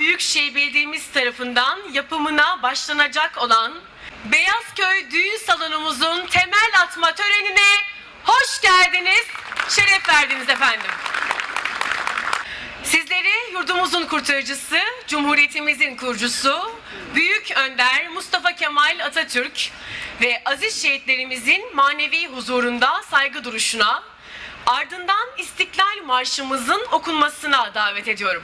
Büyükşehir Belediye'miz tarafından yapımına başlanacak olan Beyazköy Düğün Salonumuzun temel atma törenine hoş geldiniz, şeref verdiniz efendim. Sizleri yurdumuzun kurtarıcısı, Cumhuriyetimizin kurucusu, Büyük Önder Mustafa Kemal Atatürk ve aziz şehitlerimizin manevi huzurunda saygı duruşuna, ardından İstiklal Marşımızın okunmasına davet ediyorum.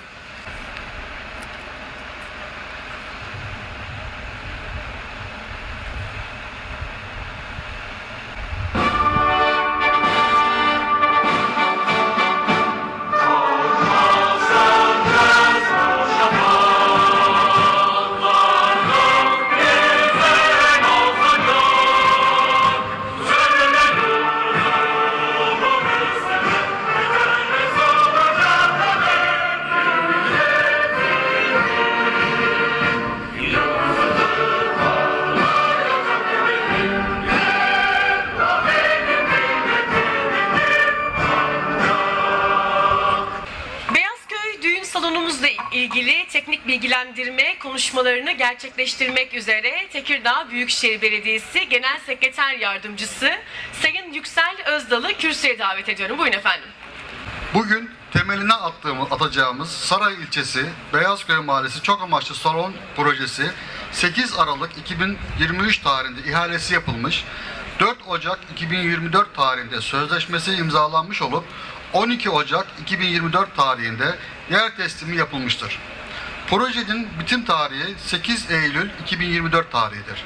İlgili teknik bilgilendirme konuşmalarını gerçekleştirmek üzere Tekirdağ Büyükşehir Belediyesi Genel Sekreter Yardımcısı Sayın Yüksel Özdal'ı kürsüye davet ediyorum. Buyurun efendim. Bugün temeline attığımız, atacağımız Saray ilçesi Beyazköy Mahallesi çok amaçlı salon projesi 8 Aralık 2023 tarihinde ihalesi yapılmış. 4 Ocak 2024 tarihinde sözleşmesi imzalanmış olup 12 Ocak 2024 tarihinde yer teslimi yapılmıştır. Projenin bitim tarihi 8 Eylül 2024 tarihidir.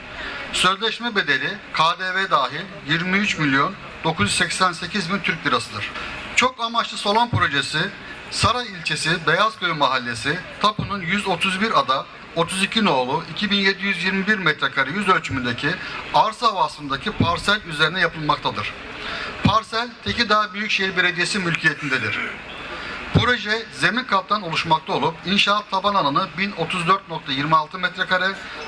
Sözleşme bedeli KDV dahil 23 milyon 988 bin Türk lirasıdır. Çok amaçlı salon projesi Saray ilçesi Beyazköy mahallesi Tapu'nun 131 ada 32 nolu 2721 metrekare yüz ölçümündeki arsa vasfındaki parsel üzerine yapılmaktadır. Parsel Tekirdağ Büyükşehir Belediyesi mülkiyetindedir. Proje zemin kattan oluşmakta olup inşaat taban alanı 1034.26 metrekare,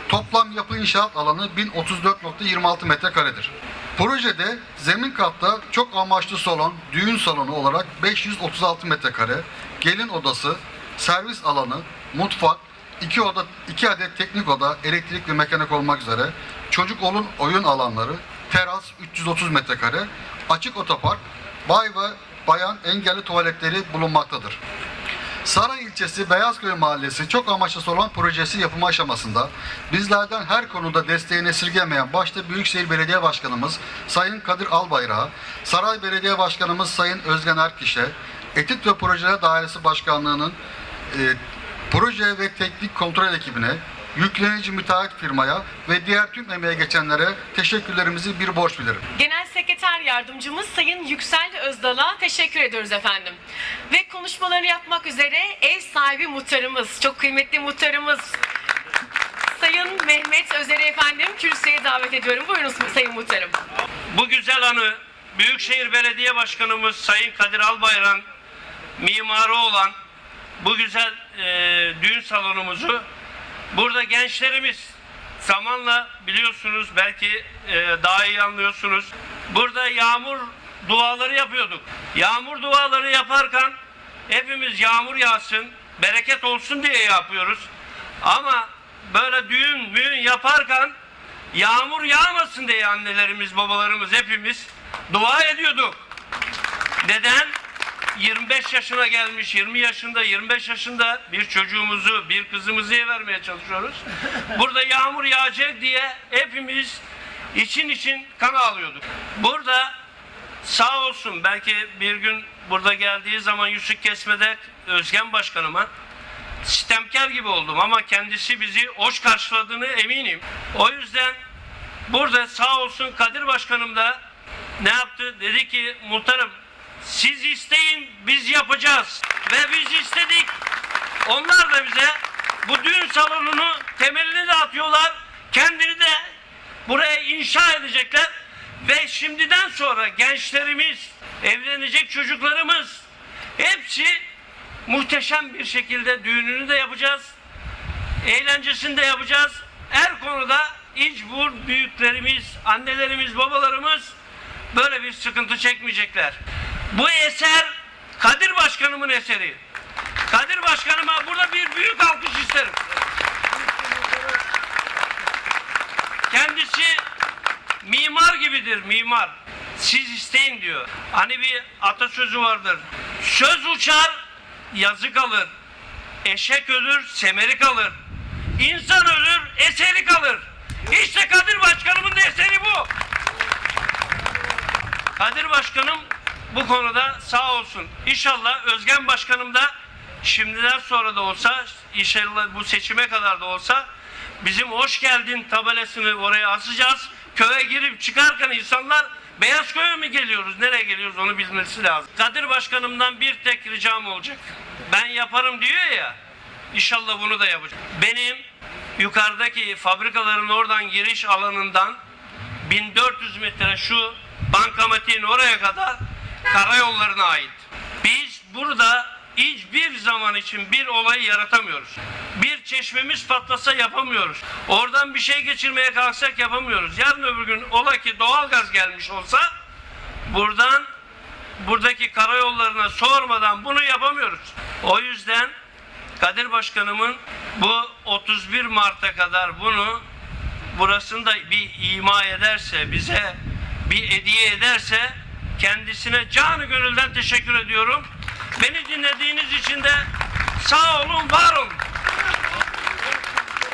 toplam yapı inşaat alanı 1034.26 metrekaredir. Projede zemin katta çok amaçlı salon, düğün salonu olarak 536 metrekare, gelin odası, servis alanı, mutfak, iki oda, iki adet teknik oda, elektrik ve mekanik olmak üzere, çocuk olun oyun alanları, teras 330 metrekare, açık otopark, bay ve bayan engelli tuvaletleri bulunmaktadır. Saray ilçesi Beyazköy Mahallesi çok amaçlı salon projesi yapımı aşamasında bizlerden her konuda desteğini esirgemeyen başta Büyükşehir Belediye Başkanımız Sayın Kadir Albayrak'a, Saray Belediye Başkanımız Sayın Özgen Erkiş'e, Etik ve Projeler Dairesi Başkanlığı'nın e, proje ve teknik kontrol ekibine, yüklenici müteahhit firmaya ve diğer tüm emeğe geçenlere teşekkürlerimizi bir borç bilirim. Genel Sekreter Yardımcımız Sayın Yüksel Özdal'a teşekkür ediyoruz efendim. Ve konuşmalarını yapmak üzere ev sahibi muhtarımız, çok kıymetli muhtarımız Sayın Mehmet Özer'i efendim kürsüye davet ediyorum. Buyurun Sayın Muhtarım. Bu güzel anı Büyükşehir Belediye Başkanımız Sayın Kadir Albayrak'ın mimarı olan bu güzel e, düğün salonumuzu burada gençlerimiz zamanla biliyorsunuz belki e, daha iyi anlıyorsunuz. Burada yağmur duaları yapıyorduk. Yağmur duaları yaparken hepimiz yağmur yağsın, bereket olsun diye yapıyoruz. Ama böyle düğün müğün yaparken yağmur yağmasın diye annelerimiz, babalarımız hepimiz dua ediyorduk. Neden? 25 yaşına gelmiş, 20 yaşında, 25 yaşında bir çocuğumuzu, bir kızımızı vermeye çalışıyoruz. Burada yağmur yağacak diye hepimiz için için kan ağlıyorduk. Burada sağ olsun belki bir gün burada geldiği zaman Yusuf Kesme'de Özgen Başkanıma sistemkar gibi oldum ama kendisi bizi hoş karşıladığını eminim. O yüzden burada sağ olsun Kadir Başkanım da ne yaptı? Dedi ki muhtarım siz isteyin biz yapacağız. Ve biz istedik. Onlar da bize bu düğün salonunu temelini de atıyorlar. Kendini de buraya inşa edecekler. Ve şimdiden sonra gençlerimiz, evlenecek çocuklarımız hepsi muhteşem bir şekilde düğününü de yapacağız. Eğlencesini de yapacağız. Her konuda İcbur büyüklerimiz, annelerimiz, babalarımız böyle bir sıkıntı çekmeyecekler. Bu eser Kadir Başkanımın eseri. Kadir Başkanıma burada bir büyük alkış isterim. Kendisi mimar gibidir, mimar. Siz isteyin diyor. Hani bir atasözü vardır. Söz uçar, yazı kalır. Eşek ölür, semeri kalır. İnsan ölür, eseri kalır. İşte Kadir Başkanımın eseri bu. Kadir Başkanım bu konuda sağ olsun. İnşallah Özgen Başkanım da şimdiden sonra da olsa inşallah bu seçime kadar da olsa bizim hoş geldin tabelasını oraya asacağız. Köye girip çıkarken insanlar Beyaz Köy'e mi geliyoruz, nereye geliyoruz onu bilmesi lazım. Kadir Başkanım'dan bir tek ricam olacak. Ben yaparım diyor ya, İnşallah bunu da yapacak. Benim yukarıdaki fabrikaların oradan giriş alanından 1400 metre şu bankamatiğin oraya kadar karayollarına ait. Biz burada hiçbir zaman için bir olayı yaratamıyoruz. Bir çeşmemiz patlasa yapamıyoruz. Oradan bir şey geçirmeye kalksak yapamıyoruz. Yarın öbür gün ola ki doğalgaz gelmiş olsa buradan buradaki karayollarına sormadan bunu yapamıyoruz. O yüzden Kadir Başkanımın bu 31 Mart'a kadar bunu burasını da bir ima ederse, bize bir hediye ederse kendisine canı gönülden teşekkür ediyorum. Beni dinlediğiniz için de sağ olun, var olun.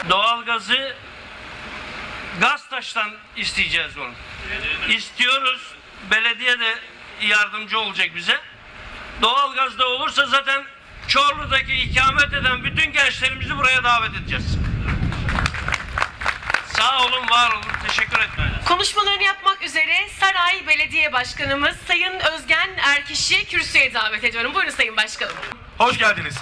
Doğalgazı Gaztaş'tan isteyeceğiz onu. İstiyoruz. Belediye de yardımcı olacak bize. Doğalgaz da olursa zaten Çorlu'daki ikamet eden bütün gençlerimizi buraya davet edeceğiz. Sağ olun, var olun. Teşekkür ederim. Konuşmalarını yapmak üzere Saray Belediye Başkanımız Sayın Özgen Erkiş'i kürsüye davet ediyorum. Buyurun Sayın Başkanım. Hoş geldiniz.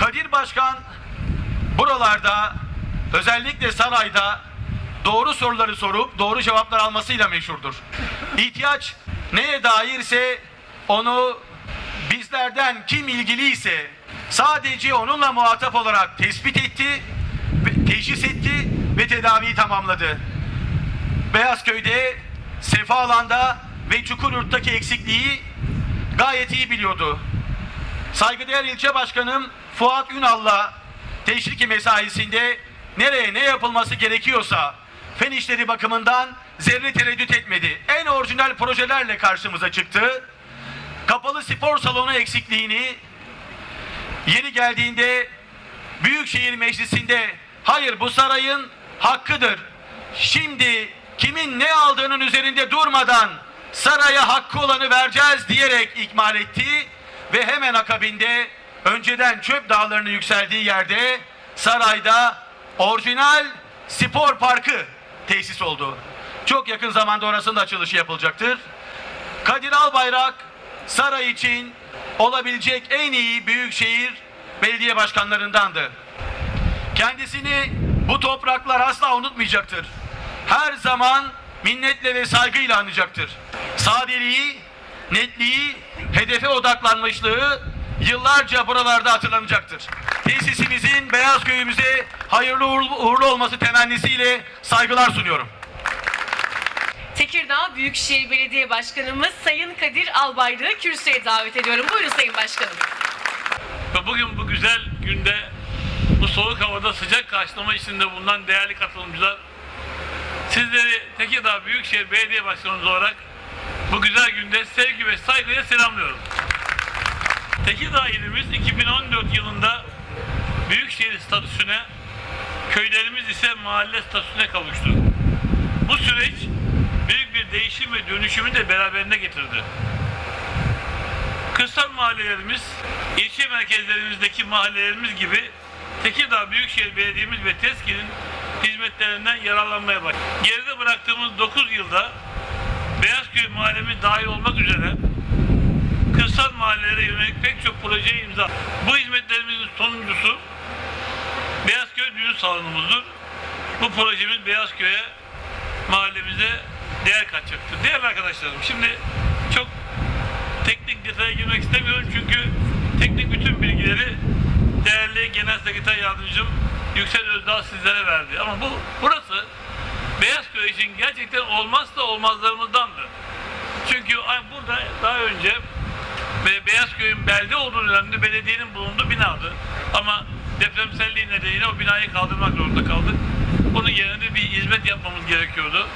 Kadir Başkan buralarda özellikle sarayda doğru soruları sorup doğru cevaplar almasıyla meşhurdur. İhtiyaç neye dairse onu bizlerden kim ilgiliyse sadece onunla muhatap olarak tespit etti, teşhis etti ve tedaviyi tamamladı. Beyazköy'de, Sefaalan'da ve Çukururt'taki eksikliği gayet iyi biliyordu. Saygıdeğer ilçe başkanım Fuat Ünal'la teşriki mesaisinde nereye ne yapılması gerekiyorsa fen işleri bakımından zerre tereddüt etmedi. En orijinal projelerle karşımıza çıktı. Kapalı spor salonu eksikliğini yeri geldiğinde Büyükşehir Meclisi'nde hayır bu sarayın hakkıdır. Şimdi kimin ne aldığının üzerinde durmadan saraya hakkı olanı vereceğiz diyerek ikmal etti ve hemen akabinde önceden çöp dağlarının yükseldiği yerde sarayda orijinal spor parkı tesis oldu. Çok yakın zamanda orasının da açılışı yapılacaktır. Kadir Albayrak saray için olabilecek en iyi büyükşehir belediye başkanlarındandı. Kendisini bu topraklar asla unutmayacaktır. Her zaman minnetle ve saygıyla anacaktır. Sadeliği, netliği, hedefe odaklanmışlığı yıllarca buralarda hatırlanacaktır. Tesisimizin Beyaz Köyümüze hayırlı uğurlu olması temennisiyle saygılar sunuyorum. Tekirdağ Büyükşehir Belediye Başkanımız Sayın Kadir Albayrak'ı kürsüye davet ediyorum. Buyurun Sayın Başkanım. Bugün bu güzel günde bu soğuk havada sıcak karşılama içinde bulunan değerli katılımcılar sizleri Tekirdağ Büyükşehir Belediye Başkanımız olarak bu güzel günde sevgi ve saygıyla selamlıyorum. Tekirdağ ilimiz 2014 yılında Büyükşehir statüsüne, köylerimiz ise mahalle statüsüne kavuştu. Bu süreç değişim ve dönüşümü de beraberinde getirdi. Kırsal mahallelerimiz, ilçe merkezlerimizdeki mahallelerimiz gibi Tekirdağ Büyükşehir Belediye'miz ve TESKİ'nin hizmetlerinden yararlanmaya başladı. Geride bıraktığımız 9 yılda Beyazköy mahallemiz dahil olmak üzere kırsal mahallelere yönelik pek çok projeye imza. Bu hizmetlerimizin sonuncusu Beyazköy Düğün Salonumuzdur. Bu projemiz Beyazköy'e mahallemize değer katacaktır. Değerli arkadaşlarım şimdi çok teknik detaya girmek istemiyorum çünkü teknik bütün bilgileri değerli Genel Sekreter Yardımcım Yüksel Özdağ sizlere verdi. Ama bu burası Beyazköy için gerçekten olmazsa olmazlarımızdandı. Çünkü burada daha önce Beyazköy'ün belde olduğu dönemde belediyenin bulunduğu binadı. Ama depremselliği nedeniyle o binayı kaldırmak zorunda kaldık. Bunun yerine bir hizmet yapmamız gerekiyordu.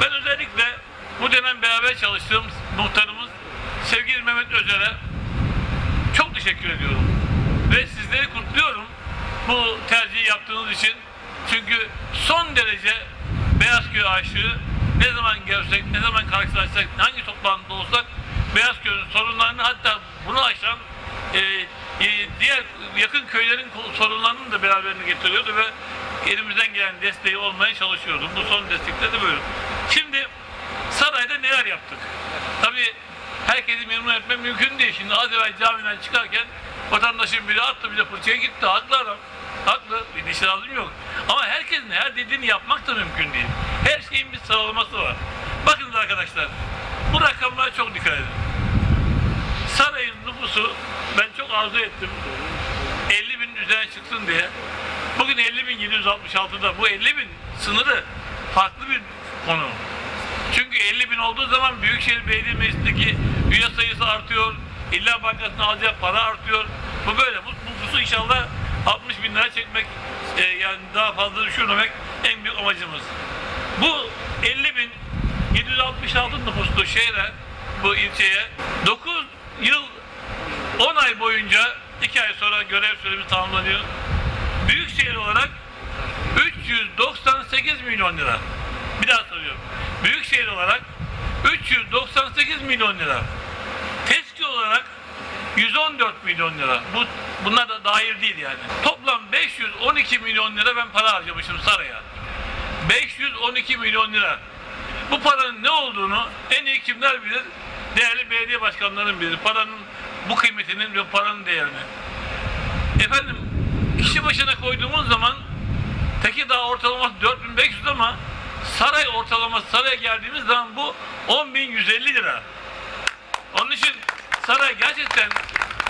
Ben özellikle bu dönem beraber çalıştığım muhtarımız sevgili Mehmet Özer'e çok teşekkür ediyorum. Ve sizleri kutluyorum bu tercihi yaptığınız için. Çünkü son derece Beyazköy aşığı ne zaman görsek, ne zaman karşılaşsak, hangi toplantıda olsak Beyazköy'ün sorunlarını hatta bunu aşan e, e, diğer yakın köylerin sorunlarını da beraberinde getiriyordu ve elimizden gelen desteği olmaya çalışıyordum. Bu son destekte de böyle. Şimdi sarayda neler yaptık? Tabii herkesi memnun etmem mümkün değil. Şimdi az evvel camiden çıkarken vatandaşın biri attı bile fırçaya gitti. Haklı adam. Haklı. Bir itirazım yok. Ama herkesin her dediğini yapmak da mümkün değil. Her şeyin bir sıralaması var. Bakınız arkadaşlar. Bu rakamlara çok dikkat edin. Sarayın nüfusu ben çok arzu ettim. 50 bin üzerine çıksın diye. Bugün 50 bin 766'da bu 50 bin sınırı farklı bir konu. Çünkü 50 bin olduğu zaman Büyükşehir Belediye Meclisi'ndeki üye sayısı artıyor. İlla Bankası'nın alacağı para artıyor. Bu böyle. Bu nüfusu inşallah 60 bin lira çekmek e, yani daha fazla düşürmemek en büyük amacımız. Bu 50 bin 766 nüfuslu şehre bu ilçeye 9 yıl 10 ay boyunca 2 ay sonra görev süremiz tamamlanıyor. Büyükşehir olarak 398 milyon lira. Bir daha soruyorum. Büyükşehir olarak 398 milyon lira. TESKİ olarak 114 milyon lira. Bu bunlar da dahil değil yani. Toplam 512 milyon lira ben para harcamışım saraya. 512 milyon lira. Bu paranın ne olduğunu en iyi kimler bilir? Değerli belediye başkanlarının bilir. Paranın bu kıymetinin ve paranın değerini. Efendim kişi başına koyduğumuz zaman Tekirdağ ortalaması 4500 ama saray ortalaması saraya geldiğimiz zaman bu 10.150 lira. Onun için saray gerçekten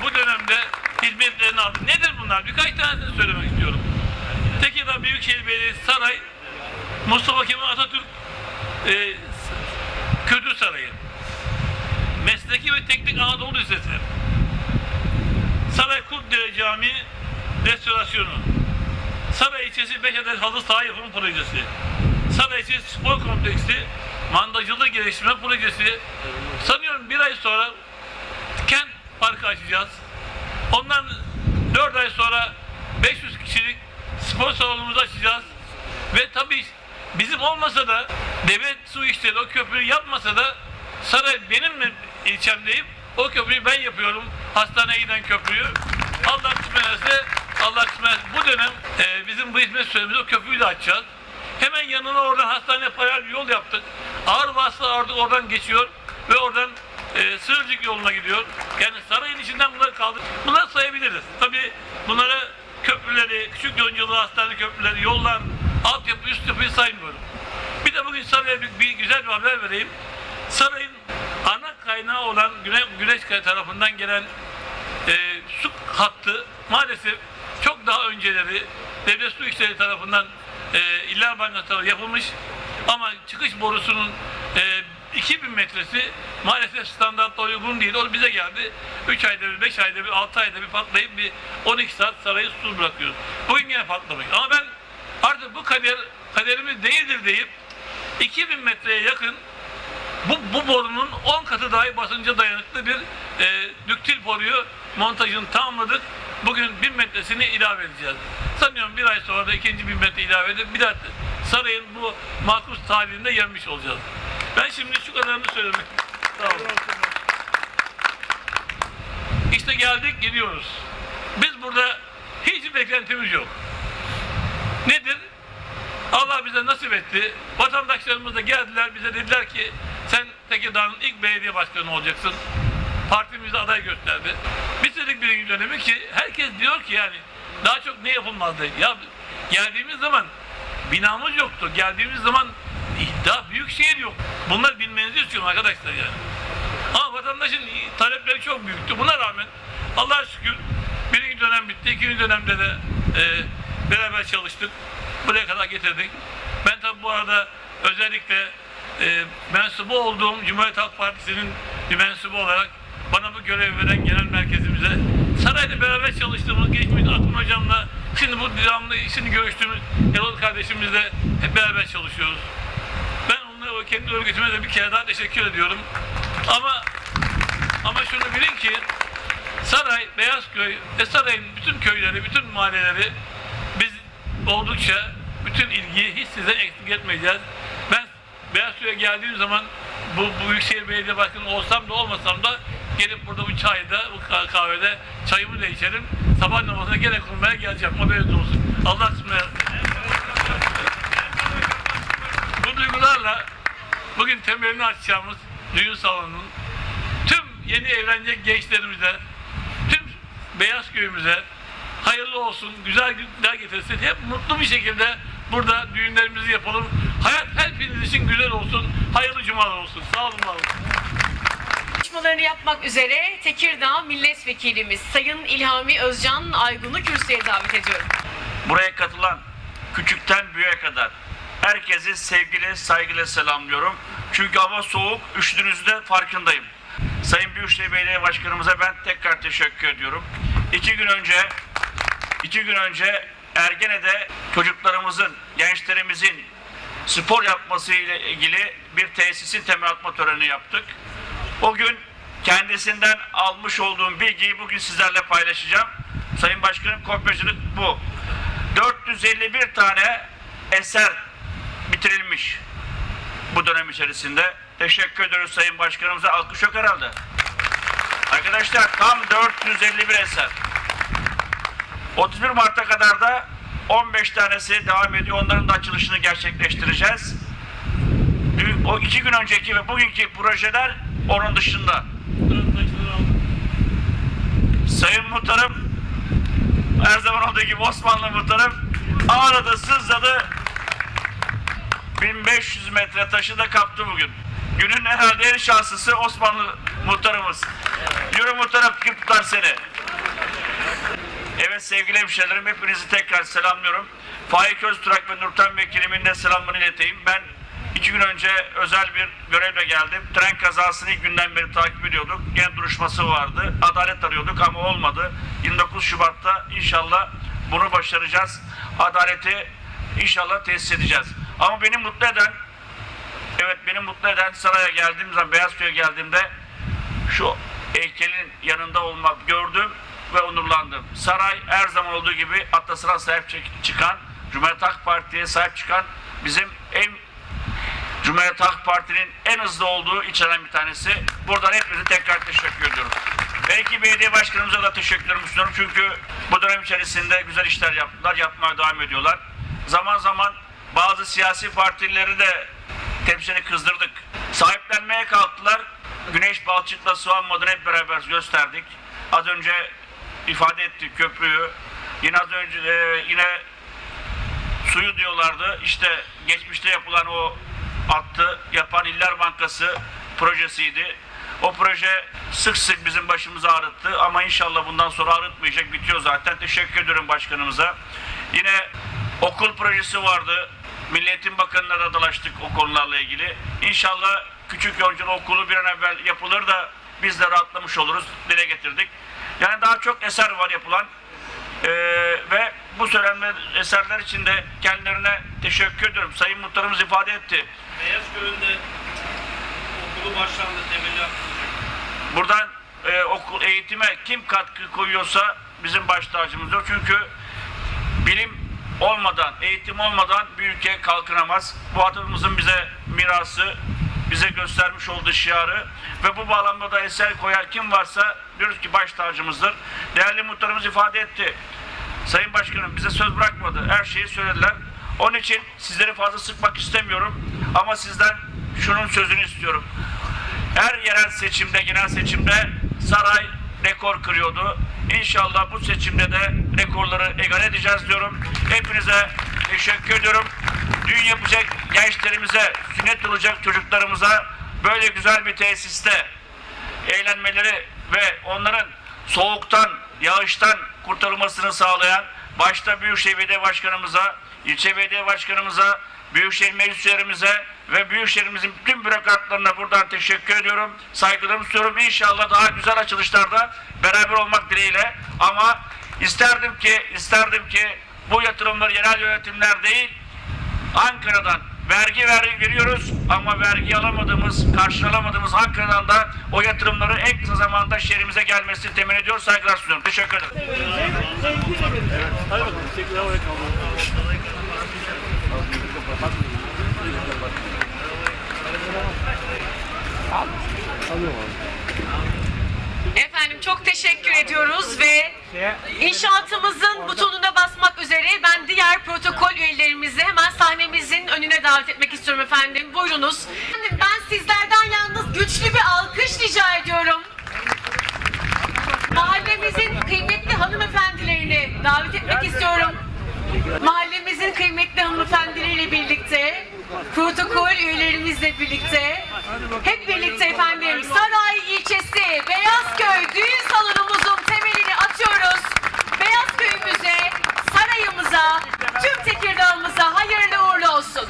bu dönemde hizmetlerini aldı. Nedir bunlar? Birkaç tanesini söylemek istiyorum. Tekirdağ Büyükşehir Belediyesi Saray, Mustafa Kemal Atatürk e, Kültür Sarayı, Mesleki ve Teknik Anadolu Lisesi, Saray Kurtdere Camii restorasyonu, Saray ilçesi 5 adet halı saha yapım projesi, Saray ilçesi spor kompleksi, mandacılığı geliştirme projesi, sanıyorum bir ay sonra kent parkı açacağız. Ondan 4 ay sonra 500 kişilik spor salonumuzu açacağız. Ve tabii bizim olmasa da devlet su işleri o köprüyü yapmasa da saray benim mi ilçemdeyim o köprüyü ben yapıyorum. Hastaneye giden köprüyü. Allah kısmet Allah kısmet bu dönem e, bizim bu hizmet süremizi o köprüyü de açacağız. Hemen yanına oradan hastaneye paralel yol yaptık. Ağır vasıtalar artık oradan geçiyor ve oradan e, Sığırcık yoluna gidiyor. Yani sarayın içinden bunları kaldır. Bunları sayabiliriz. Tabii bunları köprüleri, küçük yoncalı hastane köprüleri, yollar, altyapı, üst yapıyı saymıyorum. Bir de bugün saraya bir, bir güzel bir haber vereyim. Sarayın ana kaynağı olan Güne, Güneşkaya tarafından gelen e, su hattı maalesef çok daha önceleri devlet su işleri tarafından e, İller Bankası yapılmış ama çıkış borusunun e, 2000 metresi maalesef standartta uygun değil. O bize geldi. 3 ayda bir, 5 ayda bir, 6 ayda bir patlayıp bir 12 saat sarayı su bırakıyoruz. Bugün yine patlamış. Ama ben artık bu kader kaderimiz değildir deyip 2000 metreye yakın bu, bu borunun 10 katı dahi basınca dayanıklı bir e, düktil boruyu montajını tamamladık. Bugün 1000 metresini ilave edeceğiz. Sanıyorum bir ay sonra da ikinci 1000 metre ilave edip bir daha sarayın bu makus talihinde yenmiş olacağız. Ben şimdi şu kadarını söylemek Sağ olun. İşte geldik gidiyoruz. Biz burada hiç beklentimiz yok. Nedir? Allah bize nasip etti. Vatandaşlarımız da geldiler bize dediler ki sen Tekirdağ'ın ilk belediye başkanı olacaksın. Partimize aday gösterdi. Bitirdik birinci dönemi ki herkes diyor ki yani daha çok ne yapılmazdı? Ya geldiğimiz zaman binamız yoktu. Geldiğimiz zaman daha büyük şehir yok. Bunlar bilmenizi istiyorum arkadaşlar yani. Ama vatandaşın talepleri çok büyüktü. Buna rağmen Allah'a şükür birinci dönem bitti. ikinci dönemde de e, beraber çalıştık. Buraya kadar getirdik. Ben tabi bu arada özellikle e, mensubu olduğum Cumhuriyet Halk Partisi'nin bir mensubu olarak bana bu görev veren genel merkezimize, sarayda beraber çalıştığımız geçmiş Akın Hocam'la, şimdi bu devamlı şimdi görüştüğümüz Erol kardeşimizle hep beraber çalışıyoruz. Ben onlara o kendi örgütüme de bir kere daha teşekkür ediyorum. Ama ama şunu bilin ki Saray, Beyazköy ve Saray'ın bütün köyleri, bütün mahalleleri biz oldukça bütün ilgiyi hiç size eksik etmeyeceğiz. Ben Beyazköy'e geldiğim zaman bu, bu Büyükşehir Belediye Başkanı olsam da olmasam da gelip burada bu çayda, bu kah- kahvede çayımı da içerim. Sabah namazına gene kılmaya geleceğim. Haberiniz olsun. Allah ısmarladık. Bu duygularla bugün temelini açacağımız düğün salonunun tüm yeni evlenecek gençlerimize, tüm Beyaz Köyümüze hayırlı olsun, güzel günler getirsin. Hep mutlu bir şekilde burada düğünlerimizi yapalım. Hayat hepiniz için güzel olsun. Hayırlı cumalar olsun. Sağ olun, var olun. Konuşmalarını yapmak üzere Tekirdağ Milletvekilimiz Sayın İlhami Özcan Aygun'u kürsüye davet ediyorum. buraya katılan küçükten büyüğe kadar herkesi sevgiyle saygıyla selamlıyorum. Çünkü hava soğuk, üşüdüğünüzde farkındayım. Sayın Büyükşehir Belediye Başkanımıza ben tekrar teşekkür ediyorum. İki gün önce iki gün önce Ergene'de çocuklarımızın, gençlerimizin spor yapması ile ilgili bir tesisin temel atma töreni yaptık. O gün kendisinden almış olduğum bilgiyi bugün sizlerle paylaşacağım. Sayın Başkanım kopyacılık bu. 451 tane eser bitirilmiş bu dönem içerisinde. Teşekkür ediyoruz Sayın Başkanımıza. Alkış yok herhalde. Arkadaşlar tam 451 eser. 31 Mart'a kadar da 15 tanesi devam ediyor. Onların da açılışını gerçekleştireceğiz. O iki gün önceki ve bugünkü projeler onun dışında. Sayın Muhtarım, her zaman olduğu gibi Osmanlı Muhtarım ağladı, sızladı. 1500 metre taşı da kaptı bugün. Günün herhalde en şanslısı Osmanlı Muhtarımız. Yürü Muhtarım, kim seni? Evet sevgili hemşehrilerim hepinizi tekrar selamlıyorum. Faik Öztürk ve Nurten Vekilimin de selamlarını ileteyim. Ben iki gün önce özel bir görevle geldim. Tren kazasını ilk günden beri takip ediyorduk. Gene duruşması vardı. Adalet arıyorduk ama olmadı. 29 Şubat'ta inşallah bunu başaracağız. Adaleti inşallah tesis edeceğiz. Ama beni mutlu eden Evet beni mutlu eden saraya geldiğim zaman Beyazköy'e geldiğimde şu heykelin yanında olmak gördüm ve onurlandım. Saray her zaman olduğu gibi Atasına sahip çık- çıkan, Cumhuriyet Halk Parti'ye sahip çıkan bizim en Cumhuriyet Halk Parti'nin en hızlı olduğu ilçelerden bir tanesi. Buradan hepinize tekrar teşekkür ediyorum. Belki belediye başkanımıza da teşekkürlerimi sunuyorum. Çünkü bu dönem içerisinde güzel işler yaptılar, yapmaya devam ediyorlar. Zaman zaman bazı siyasi partileri de tepsini kızdırdık. Sahiplenmeye kalktılar. Güneş balçıkla su almadan hep beraber gösterdik. Az önce ifade ettik köprüyü. Yine az önce e, yine suyu diyorlardı. İşte geçmişte yapılan o attı yapan İller Bankası projesiydi. O proje sık sık bizim başımızı ağrıttı ama inşallah bundan sonra ağrıtmayacak. Bitiyor zaten. Teşekkür ediyorum başkanımıza. Yine okul projesi vardı. Milli Eğitim Bakanı'na da dalaştık o konularla ilgili. İnşallah küçük yolculuğu okulu bir an evvel yapılır da biz de rahatlamış oluruz. Dile getirdik. Yani daha çok eser var yapılan. Ee, ve bu söylenme eserler için de kendilerine teşekkür ediyorum. Sayın Muhtarımız ifade etti. Beyazköy'ünde okulu başlandı temeli atılacak. Buradan e, okul eğitime kim katkı koyuyorsa bizim baş tacımızdır. Çünkü bilim olmadan, eğitim olmadan bir ülke kalkınamaz. Bu atamızın bize mirası, bize göstermiş olduğu şiarı ve bu bağlamda da eser koyar kim varsa diyoruz ki baş tacımızdır. Değerli muhtarımız ifade etti. Sayın Başkanım bize söz bırakmadı. Her şeyi söylediler. Onun için sizleri fazla sıkmak istemiyorum. Ama sizden şunun sözünü istiyorum. Her yerel seçimde, genel seçimde saray rekor kırıyordu. İnşallah bu seçimde de rekorları egal edeceğiz diyorum. Hepinize teşekkür ediyorum. Düğün yapacak gençlerimize, sünnet olacak çocuklarımıza böyle güzel bir tesiste eğlenmeleri ve onların soğuktan, yağıştan kurtarılmasını sağlayan başta Büyükşehir Belediye Başkanımıza, ilçe belediye başkanımıza, büyükşehir meclis üyelerimize ve büyükşehirimizin bütün bürokratlarına buradan teşekkür ediyorum. Saygılarımı sunuyorum. İnşallah daha güzel açılışlarda beraber olmak dileğiyle. Ama isterdim ki, isterdim ki bu yatırımları yerel yönetimler değil, Ankara'dan vergi ver, veriyoruz ama vergi alamadığımız, karşılamadığımız Ankara'dan da o yatırımları en kısa zamanda şehrimize gelmesini temin ediyor. Saygılar sunuyorum. Teşekkür ederim. Efendim çok teşekkür ediyoruz ve inşaatımızın butonuna basmak üzere ben diğer protokol sahnemizin önüne davet etmek istiyorum efendim. Buyurunuz. Efendim ben sizlerden yalnız güçlü bir alkış rica ediyorum. Mahallemizin kıymetli hanımefendilerini davet etmek istiyorum. Mahallemizin kıymetli hanımefendileriyle birlikte, protokol üyelerimizle birlikte, hep birlikte efendim Saray ilçesi Beyazköy düğün salonumuzun temelini atıyoruz. Beyazköy'ümüze, sarayımıza, tüm Tekirdağ'ımıza hayırlı Sự